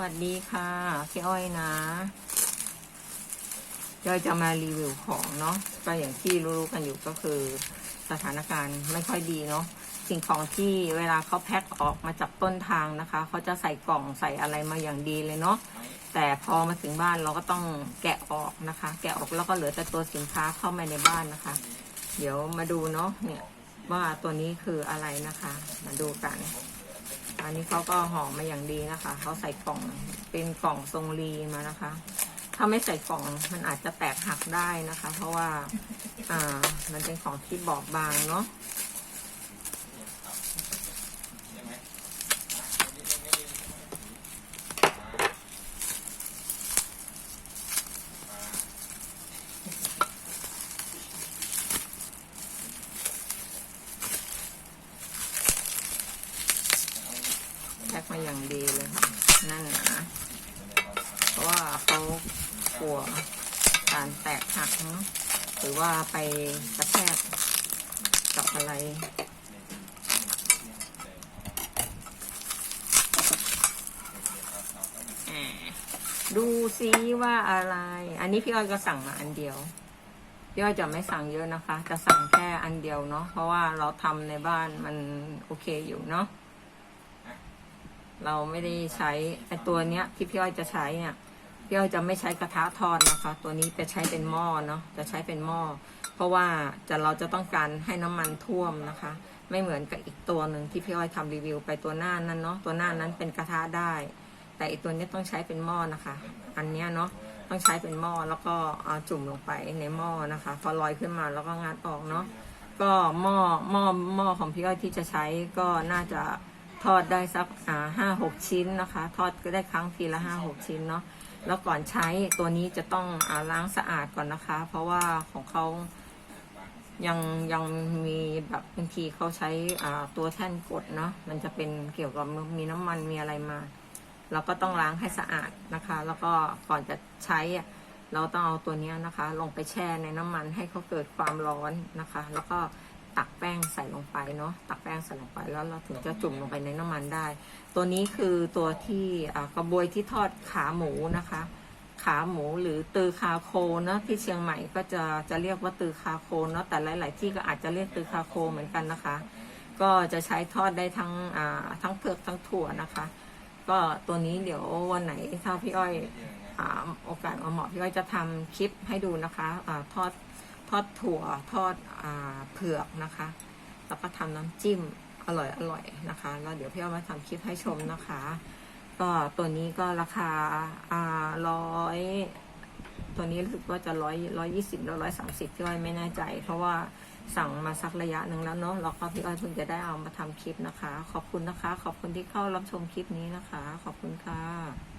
วัสดีค่ะ พี่อ้อยนะย่อยจะมารีวิวของเนาะก็อย่างที่รู้ๆกันอยู่ก็คือสถานการณ์ไม่ค่อยดีเนาะสิ่งของที่เวลาเขาแพ็คออกมาจากต้นทางนะคะเขาจะใส่กล่องใส่อะไรมาอย่างดีเลยเนาะแต่พอมาถึงบ้านเราก็ต้องแกะออกนะคะ แกะออกแล้วก็เหลือแต่ตัวสินค้าเข้ามาในบ้านนะคะ เดี๋ยวมาดูเนาะเนี่ยว่าตัวนี้คืออะไรนะคะ มาดูกัน อันนี้เขาก็ห่อมาอย่างดีนะคะ เขาใส่กล่องเป็นกล่องทรงรีมานะคะ ถ้าไม่ใส่กล่องมันอาจจะแตกหักได้นะคะ เพราะว่า อ่า มันเป็นของที่บอบบางเนาะ มาอย่างดีเลยค่ะนั่นนะเพราะว่าเขากลัวการแตกหักเนอะหรือว่าไปกระแทกกับอะไรดูซิว่าอะไร อันนี้พี่อ้อยก็สั่งมาอันเดียวพี่อ้อยจะไม่สั่งเยอะนะคะ จะสั่งแค่อันเดียวเนาะ เพราะว่าเราทำในบ้านมันโอเคอยู่เนาะ เราไม่ได้ใช้ไอตัวเนี้ยที่พี่อ้อยจะใช้เนี่ยพี่อ้อยจะไม่ใช้กระทะทอดนะคะ ตัวนี้จะใช้เป็นหม้อเนาะจะใช้เป็นหม้อเพราะว่าจะเราจะต้องการให้น้ำมันท่วมนะคะ ไม่เหมือนกับอีกตัวหนึ่งที่พี่อ้อยทำรีวิว ไปตัวหน้านั้นเนาะตัวหน้านั้นเป็นกระทะได้ แต่อีกตัวนี้ต้องใช้เป็นหม้อนะคะ อันเนี้ยเนาะต้องใช้เป็นหม้อแล้วก็เอาจุ่มลงไปในหม้อนะคะ พอลอยขึ้นมาแล้วก็งัดออกเนาะก็หม้อหม้อหม้อของพี่อ้อยที่จะใช้ก็น่าจะ ทอดได้สักอ่าห้าหกชิ้นนะคะ ทอดก็ได้ครั้งทีละห้าหกชิ้นเนาะแล้วก่อนใช้ตัวนี้จะต้องอาล้างสะอาดก่อนนะคะ เพราะว่าของเขายังยังมีแบบบางทีเขาใช้อ่าตัวแท่นกดเนาะมันจะเป็นเกี่ยวกับมีน้ำมันมีอะไรมา เราก็ต้องล้างให้สะอาดนะคะ แล้วก็ก่อนจะใช้อะเราต้องเอาตัวนี้นะคะ ลงไปแช่ในน้ำมันให้เขาเกิดความร้อนนะคะ แล้วก็ ตักแป้งใส่ลงไปเนาะตักแป้งใส่ลงไปแล้วเราถึงจะจุ่มลงไปในน้ำมันได้ ตัวนี้คือตัวที่อ่ากระบวยที่ทอดขาหมูนะคะ ขาหมูหรือตือคาโคเนาะที่เชียงใหม่ก็จะจะเรียกว่าตือคาโคเนาะแต่หลาย ๆ ที่ก็อาจจะเรียกตือคาโคเหมือนกันนะคะ ก็จะใช้ทอดได้ทั้งอ่าทั้งเผือกทั้งถั่วนะคะ ก็ตัวนี้เดี๋ยววันไหนถ้าพี่อ้อยอาโอกาสเอาเหมาะพี่อ้อยจะทำคลิปให้ดูนะคะอาทอด ทอดถั่วทอดอเผือกนะคะ แล้วก็ทำน้ำจิ้มอร่อยอร่อยนะคะ แล้วเดี๋ยวพี่อ้อยมาทำคลิปให้ชมนะคะ ก็ตัวนี้ก็ราคาอ่าร้อยตัวนี้รู้สึกว่าจะร้อยร้อยยี่สิบแล้วร้อยสามสิบพี่อ้อยไม่แน่ใจ เพราะว่าสั่งมาสักระยะหนึ่งแล้วเนาะแล้วก็พี่อ้อยเพิ่งจะได้เอามาทำคลิปนะคะ ขอบคุณนะคะ ขอบคุณที่เข้ารับชมคลิปนี้นะคะ ขอบคุณค่ะ